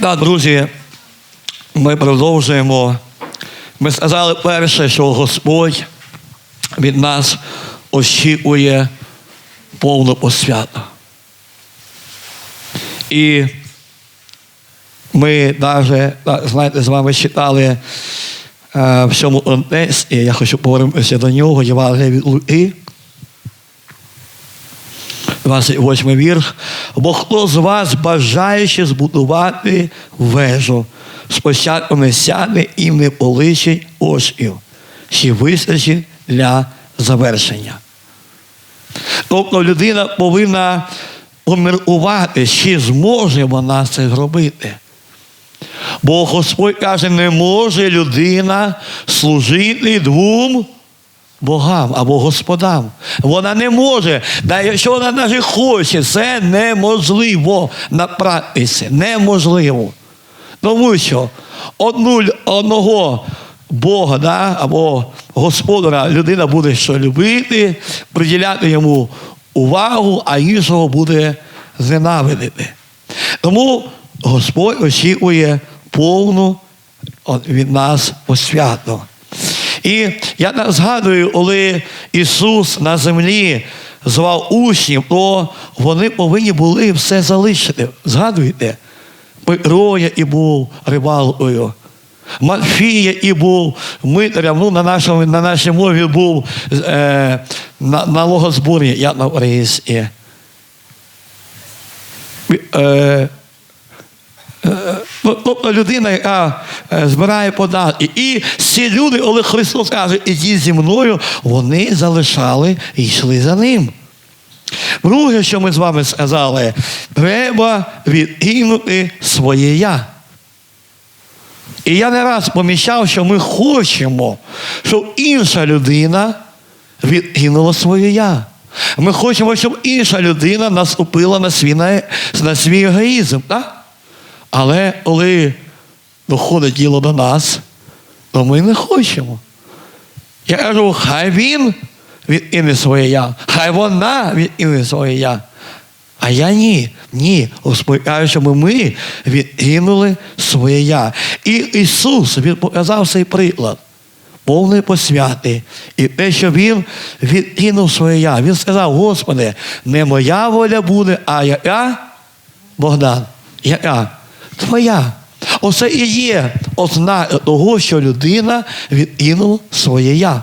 Так, друзі, ми продовжуємо. Ми сказали перше, що Господь від нас очікує повну посвяту. І ми навіть, знаєте, з вами читали е, в цьому контексті, я хочу повернутися до нього, Євангелія від Луки, 28 вірш. Бо хто з вас, бажаючи збудувати вежу, спочатку не сяде і не поличить очів, чи вистачить для завершення. Тобто людина повинна поміркувати, чи зможе вона це зробити. Бо Господь каже, не може людина служити двом богам або господам. Вона не може. Якщо вона навіть хоче, це неможливо на. Неможливо. Тому що одну, одного Бога да, або Господара людина буде що любити, приділяти йому увагу, а іншого буде зненавидити. Тому Господь очікує повну від нас посвяту. І я згадую, коли Ісус на землі звав учнів, то вони повинні були все залишити. Згадуєте? Петро і був рибалкою. Матфія і був митарем, ну, на, нашому, на нашій мові був е, на, налогозборі, як на українській. Е, Тобто людина, яка е, збирає податки. І всі люди, коли Христос каже, ідіть зі мною, вони залишали і йшли за ним. Друге, що ми з вами сказали, треба відкинути своє я. І я не раз поміщав, що ми хочемо, щоб інша людина відкинула своє я. Ми хочемо, щоб інша людина наступила на свій, на свій егоїзм. Так? Але коли доходить діло до нас, то ми не хочемо. Я кажу, хай він відкине своє я, хай вона відкине своє я. А я ні. Ні. Господь каже, щоб ми відкинули своє я. І Ісус Він показав цей приклад. Повної посвяти. І те, що Він відкинув своє я. Він сказав, Господи, не моя воля буде, а яка? Богдан. Яка? Твоя. Оце і є ознака того, що людина відкинула своє я.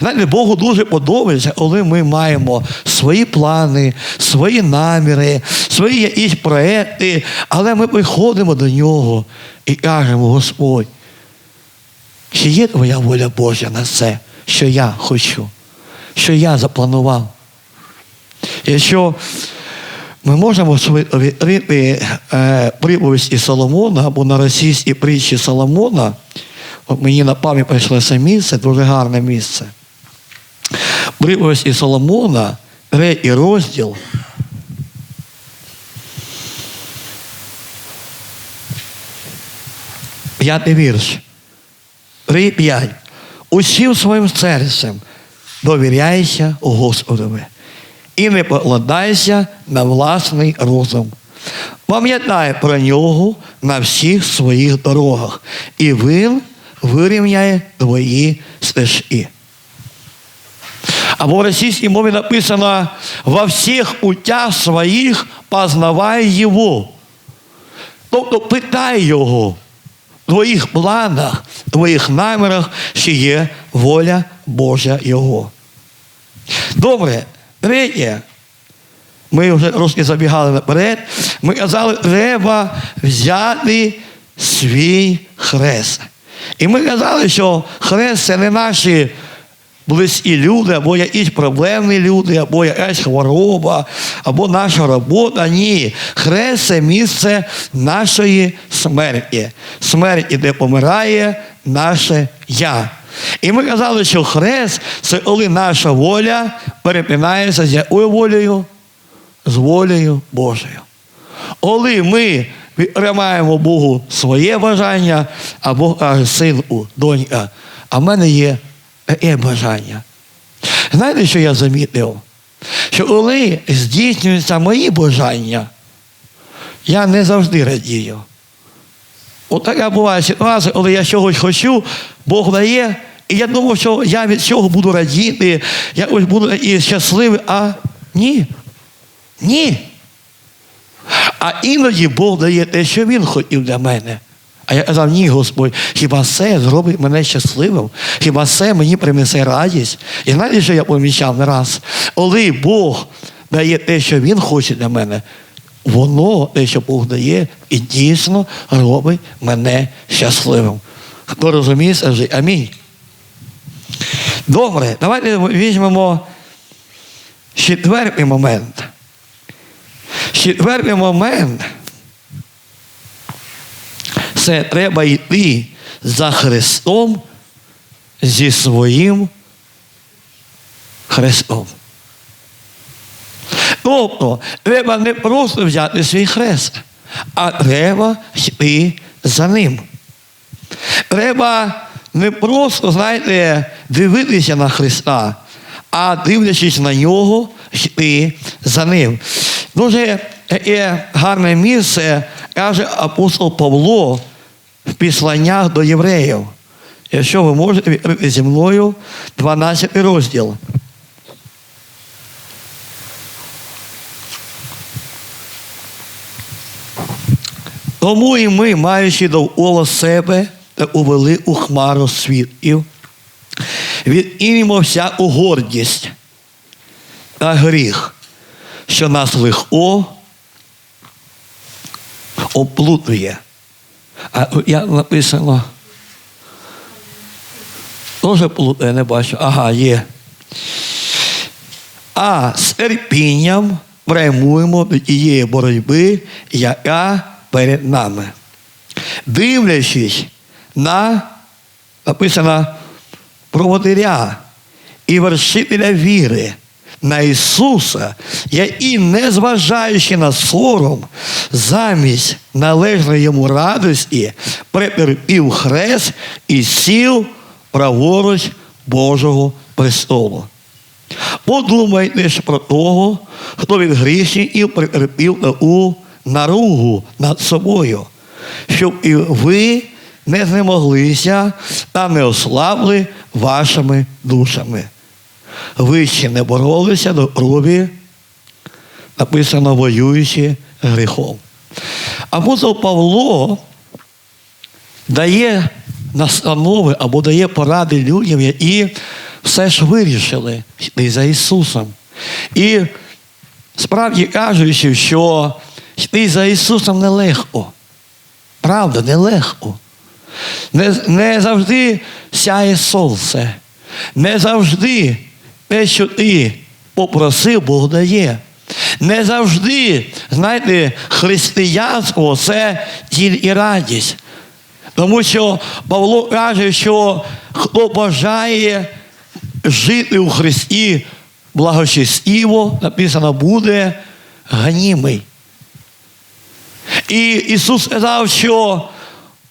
Знаєте, Богу дуже подобається, коли ми маємо свої плани, свої наміри, свої якісь проекти, але ми приходимо до нього і кажемо, Господь, чи є твоя воля Божа на це, що я хочу, що я запланував? Якщо ми можемо відкрити е, приповість із Соломона або на російській притчі Соломона. От мені на пам'ять прийшло це місце, дуже гарне місце. Приповість із Соломона, третій розділ. П'ятий вірш. Три п'ять. Усім своїм серцем довіряйся Господові і не покладайся на власний розум. Пам'ятай про нього на всіх своїх дорогах, і він вирівняє твої стежки. Або в російській мові написано во всіх путях своїх познавай Його. Тобто питай Його в твоїх планах, в твоїх намірах, чи є воля Божа Його. Добре. Третє, ми вже трошки забігали наперед, ми казали, треба взяти свій хрест. І ми казали, що хрест це не наші близькі люди, або якісь проблемні люди, або якась хвороба, або наша робота. Ні. Хрест це місце нашої смерті. Смерті, де помирає наше я. І ми казали, що хрест це коли наша воля перепинається з якою волею? З волею Божою. Коли ми відтримаємо Богу своє бажання, а Бог каже, синку, донька, а в мене є таке бажання. Знаєте, що я замітив? Що коли здійснюються мої бажання, я не завжди радію. От така буває ситуація, коли я чогось хочу, Бог дає, і я думав, що я від цього буду радіти, я ось буду і щасливий, а ні. Ні. А іноді Бог дає те, що Він хотів для мене. А я казав, ні, Господь, хіба це зробить мене щасливим? Хіба це мені принесе радість? І знаєте, що я помічав не раз? Коли Бог дає те, що Він хоче для мене, воно, те, що Бог дає, і дійсно робить мене щасливим. Хто розуміє, скажи амінь. Добре, давайте візьмемо четвертий момент. Четвертий момент це треба йти за Христом зі своїм Христом. Тобто, треба не просто взяти свій хрест, а треба йти за ним. Треба не просто, знаєте, дивитися на Христа, а дивлячись на нього, йти за ним. Дуже є гарне місце, каже апостол Павло в післаннях до євреїв. Якщо ви можете відкрити зі мною 12 розділ. Тому і ми, маючи довкола себе увели у хмару свідків, відімімо всяку гордість та гріх, що нас легко оплутує. А я написано. Тоже плутає, не бачу. Ага, є. А з терпінням прямуємо до тієї боротьби, яка перед нами. Дивлячись на, написано, проводиря і вершителя віри на Ісуса, який, незважаючи на сором, замість належної йому радості, претерпів хрест і сів праворуч Божого престолу. Подумайте ж про того, хто від грішників претерпів таку наругу над собою, щоб і ви не знемоглися та не ослабли вашими душами. Ви ще не боролися до крові, написано воюючи гріхом. Апостол Павло дає настанови або дає поради людям, які все ж вирішили йти за Ісусом. І справді кажучи, що йти за Ісусом нелегко. Правда, нелегко. Не, не завжди сяє сонце. Не завжди те, що ти попросив, Бог дає. Не завжди, знаєте, християнство це ціль і радість. Тому що Павло каже, що хто бажає жити у Христі благочестиво, написано, буде ганімий. І Ісус сказав, що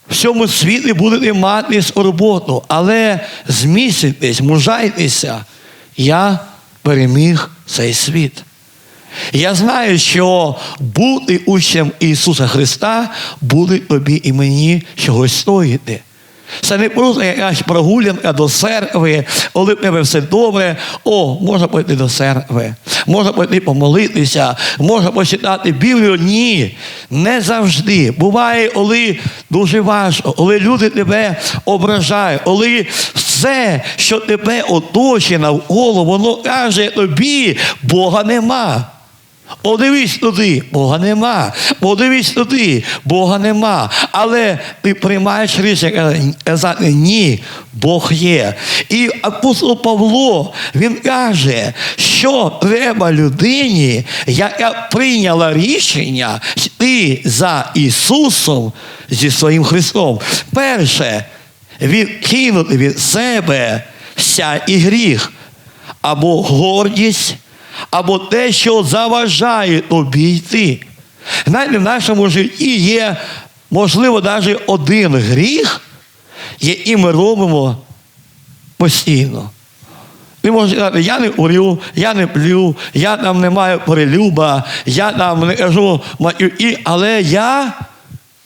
в цьому світі будете мати скорботу, але зміститесь, мужайтеся, я переміг цей світ. Я знаю, що бути учнем Ісуса Христа буде тобі і мені чогось стоїти. Це не просто якась прогулянка до церкви, коли в тебе все добре, о, можна пойти до церкви, можна пойти помолитися, можна почитати Біблію. Ні, не завжди. Буває, коли дуже важко, коли люди тебе ображають, коли все, що тебе оточує навколо, воно каже тобі, Бога нема. Подивись туди, Бога нема. Подивись туди, Бога нема. Але ти приймаєш рішення казати ні, Бог є. І апостол Павло він каже, що треба людині, яка прийняла рішення йти за Ісусом зі своїм Христом. Перше, відкинути від себе всякий гріх або гордість або те, що заважає тобі йти. Знаєте, в нашому житті є, можливо, навіть один гріх, який ми робимо постійно. Ти можеш сказати, я не курю, я не плю, я там не маю перелюба, я там не кажу матюки, але я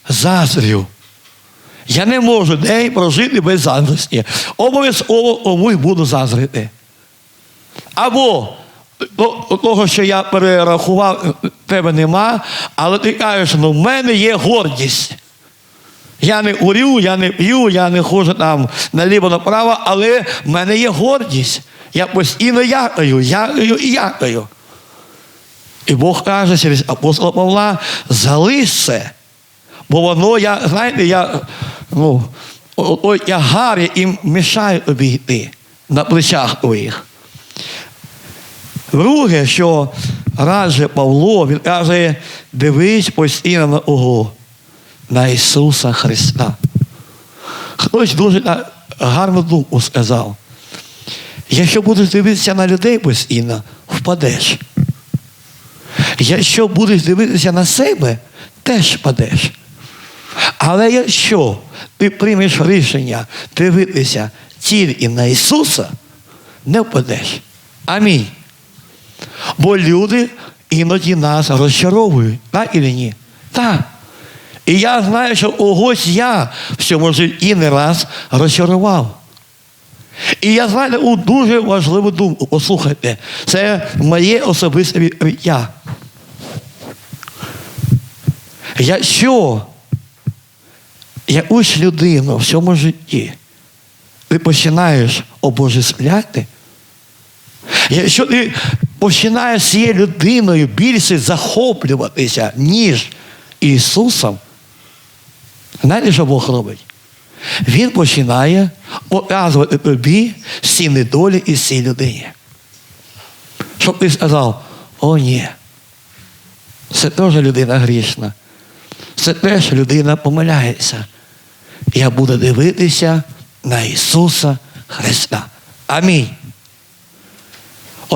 заздрю. Я не можу день прожити без заздрості. Обов'язково комусь буду заздрити. Або того, що я перерахував, тебе нема, але ти кажеш, ну в мене є гордість. Я не курю, я не п'ю, я не ходжу там наліво направо, але в мене є гордість. Я постійно якаю, якаю і якаю. І Бог каже через апостола Павла, залиш. Бо воно, я, знаєте, я, ну, я гарі і мішаю тобі йти на плечах твоїх. Друге, що радже Павло, він каже, дивись постійно на кого? На Ісуса Христа. Хтось дуже гарну думку сказав. Якщо будеш дивитися на людей постійно, впадеш. Якщо будеш дивитися на себе, теж впадеш. Але якщо ти приймеш рішення дивитися тільки на Ісуса, не впадеш. Амінь. Бо люди іноді нас розчаровують, так і ні? Так. І я знаю, що когось я в цьому житті не раз розчарував. І я знаю таку дуже важливу думку. Послухайте, це моє особисте відкриття. Якщо якусь людину в цьому житті ти починаєш обожествляти, якщо ти починаєш з цією людиною більше захоплюватися, ніж Ісусом, знаєте, що Бог робить? Він починає показувати тобі всі недолі і всі людині. Щоб ти сказав, о ні, це теж людина грішна. Це теж людина помиляється. Я буду дивитися на Ісуса Христа. Амінь.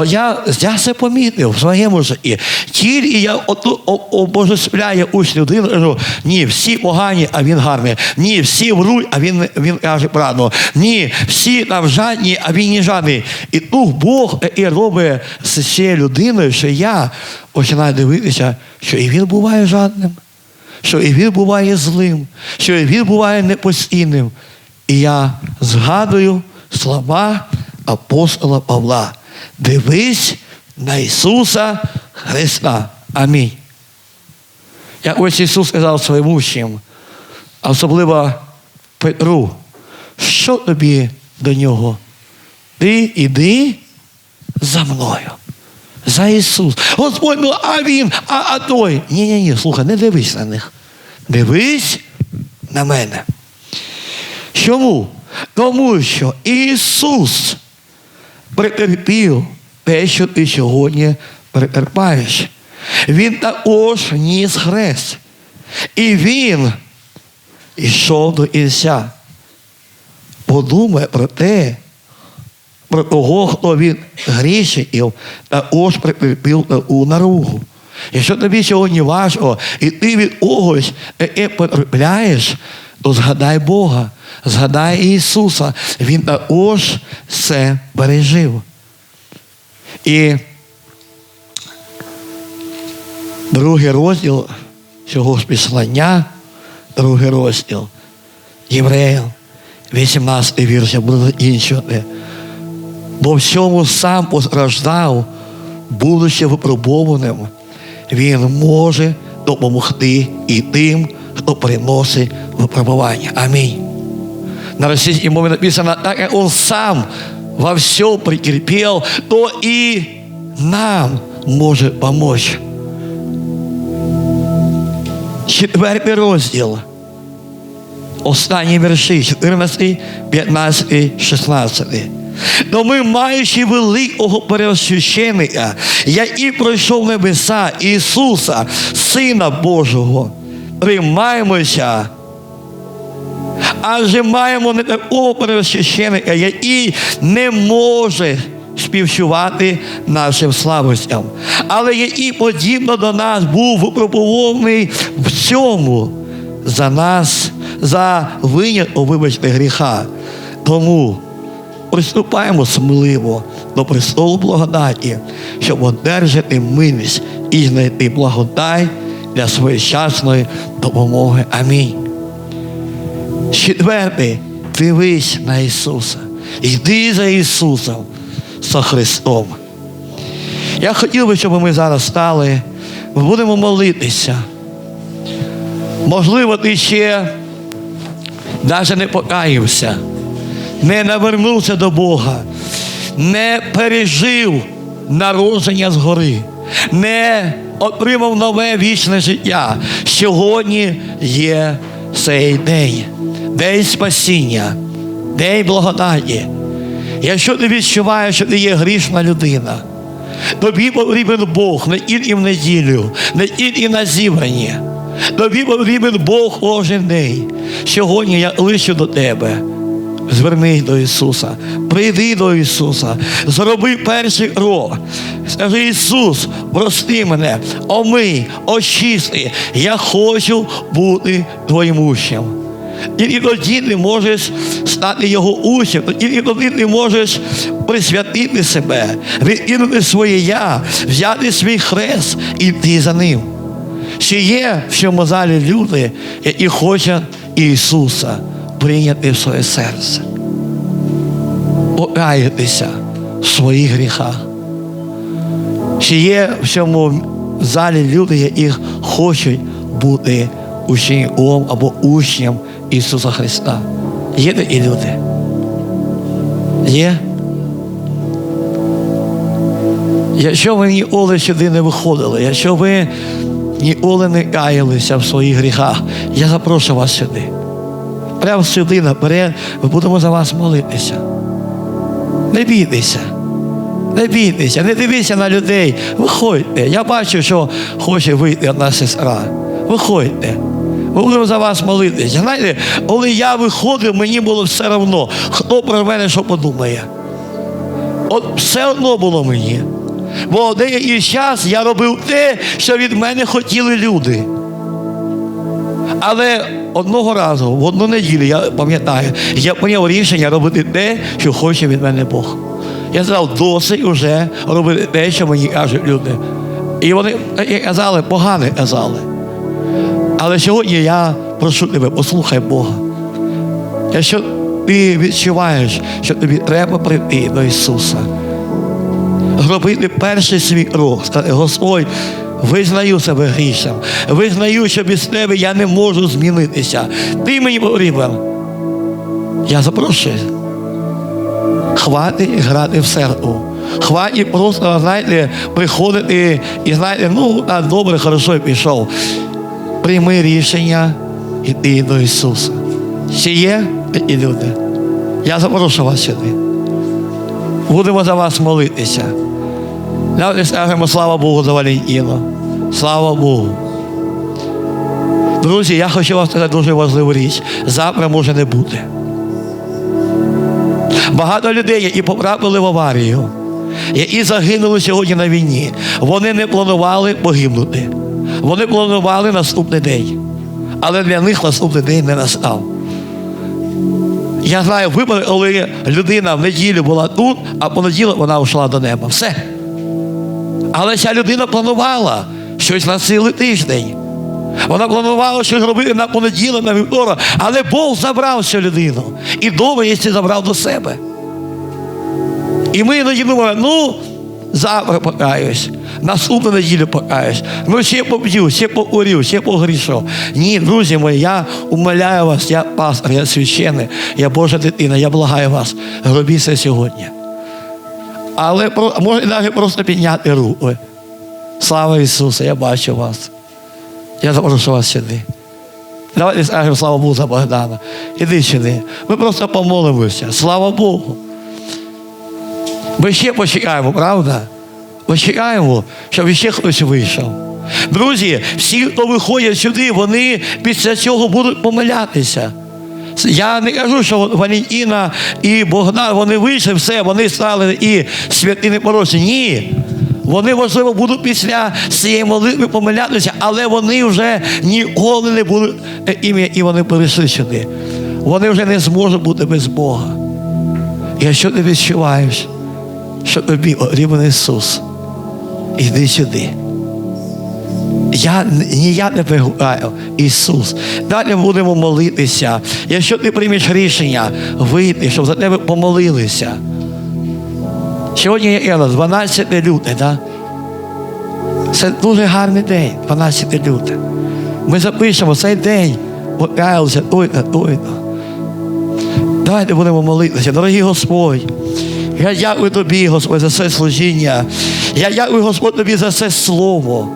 Я, я це помітив в своєму житті. Тільки я обожествляю якусь людину, кажу, ні, всі погані, а він гарний. Ні, всі вруть, а він, він каже правду. Ні, всі там жадні, а він не жадний. І тут Бог і робить з цією людиною, що я починаю дивитися, що і він буває жадним, що і він буває злим, що і він буває непостійним. І я згадую слова апостола Павла. Дивись на Ісуса Христа. Амінь. Як ось Ісус сказав своїм учням, особливо Петру, що тобі до нього? Ти іди за мною. За Ісус. Господь, ну а Він, а, а той. Ні, ні, ні, слухай, не дивись на них. Дивись на мене. Чому? Тому що Ісус претерпів те, що ти сьогодні претерпаєш. Він також ніс хрест. І він йшов до Ісця. Подумай про те, про того, хто він грішив, також претерпів таку наругу. Якщо тобі сьогодні важко, і ти від когось таке потрапляєш, то згадай Бога, згадай Ісуса. Він також це пережив. І другий розділ цього ж післання, другий розділ Євреїв, 18 вірш, я буду закінчувати. Бо всьому сам постраждав, будучи випробованим, він може допомогти і тим, хто приносить випробування. Амінь. На російській мові написано, так як он сам во все претерпел, то и нам может помочь. Четвертий розділ. Останні вірші, 14, 15, 16. Но ми, маючи великого пересвященника, який пройшов небеса Ісуса, Сина Божого, приймаємося адже маємо не такого пересвященика, який не може співчувати нашим слабостям, але який подібно до нас був випробований в цьому за нас, за винятком, вибачте, гріха. Тому приступаємо сміливо до престолу благодаті, щоб одержати милість і знайти благодать для своєчасної допомоги. Амінь. Четвертий, дивись на Ісуса. Йди за Ісусом, за Христом. Я хотів би, щоб ми зараз стали, будемо молитися. Можливо, ти ще навіть не покаявся, не навернувся до Бога, не пережив народження згори, не отримав нове вічне життя. Сьогодні є цей день, день спасіння, день благодаті. Якщо ти відчуваєш, що ти є грішна людина, тобі потрібен Бог не тільки в неділю, не тільки на зібранні. Тобі потрібен Бог кожен день. Сьогодні я лишу до тебе. Звернись до Ісуса, прийди до Ісуса, зроби перший крок. Скажи, Ісус, прости мене, омий, очисти. Я хочу бути твоїм учнем. Тільки тоді ти можеш стати його учнем, тільки тоді ти можеш присвятити себе, відкинути своє я, взяти свій хрест і йти за ним. Чи є в цьому залі люди, які хочуть Ісуса прийняти в своє серце, покаятися в своїх гріхах? Чи є в цьому залі люди, які хочуть бути учеником або учнем Ісуса Христа? Є такі люди? Є? Якщо ви ніколи сюди не виходили, якщо ви ніколи не каялися в своїх гріхах, я запрошую вас сюди. Прямо сюди наперед, ми будемо за вас молитися. Не бійтеся. Не бійтеся, не дивіться на людей. Виходьте. Я бачу, що хоче вийти одна сестра. Виходьте. Будемо за вас молитися. Знаєте, коли я виходив, мені було все одно, хто про мене що подумає. От все одно було мені. Бо деякий час я робив те, що від мене хотіли люди. Але одного разу, в одну неділю, я пам'ятаю, я прийняв рішення робити те, що хоче від мене Бог. Я сказав, досить вже робити те, що мені кажуть люди. І вони казали, погане казали. Але сьогодні я прошу тебе, послухай Бога. Якщо ти відчуваєш, що тобі треба прийти до Ісуса, зробити перший свій крок, сказати, Господь, визнаю себе грішним, визнаю, що без тебе я не можу змінитися. Ти мені потрібен. Я запрошую. Хватить грати в церкву. Хватить просто, знаєте, приходити і знаєте, ну, так, добре, хорошо, пішов. Прийми рішення йти до Ісуса. Чи є такі люди? Я запрошую вас сюди. Будемо за вас молитися. Давайте скажемо слава Богу за Валентину. Слава Богу. Друзі, я хочу вам сказати дуже важливу річ. Завтра може не бути. Багато людей, які потрапили в аварію, які загинули сьогодні на війні, вони не планували погибнути. Вони планували наступний день. Але для них наступний день не настав. Я знаю випадок, коли людина в неділю була тут, а понеділок вона йшла до неба. Все. Але ця людина планувала щось на цілий тиждень. Вона планувала щось робити на понеділок, на вівторок, але Бог забрав цю людину. І дома її забрав до себе. І ми іноді думаємо, ну, завтра покаюсь, наступну неділю покаюсь, ну ще поб'ю, ще покурю, ще погрішу. Ні, друзі мої, я умоляю вас, я пастор, я священник, я Божа дитина, я благаю вас, робіть це сьогодні. Але може навіть просто підняти руку. Слава Ісусу, я бачу вас. Я запрошу вас сюди. Давайте скажемо слава Богу за Богдана. Іди сюди. Ми просто помолимося. Слава Богу. Ми ще почекаємо, правда? Почекаємо, щоб ще хтось вийшов. Друзі, всі, хто виходять сюди, вони після цього будуть помилятися. Я не кажу, що Валентина і Богдан, вони вийшли, все, вони стали і святі непорочні. Ні. Вони, можливо, будуть після цієї молитви помилятися, але вони вже ніколи не будуть е, ім'я, і вони перейшли сюди. Вони вже не зможуть бути без Бога. Якщо ти відчуваєш, що тобі потрібен Ісус, іди сюди. Я ні я не пригукаю, Ісус. Далі будемо молитися. Якщо ти приймеш рішення вийти, щоб за тебе помолилися. Сьогодні є 12 лютого, так? Це дуже гарний день, 12 лютого. Ми запишемо цей день, покаялися той-то, той-то. Давайте будемо молитися, дорогий Господь. Я дякую тобі, Господь, за це служіння. Я дякую, Господь, тобі за це слово.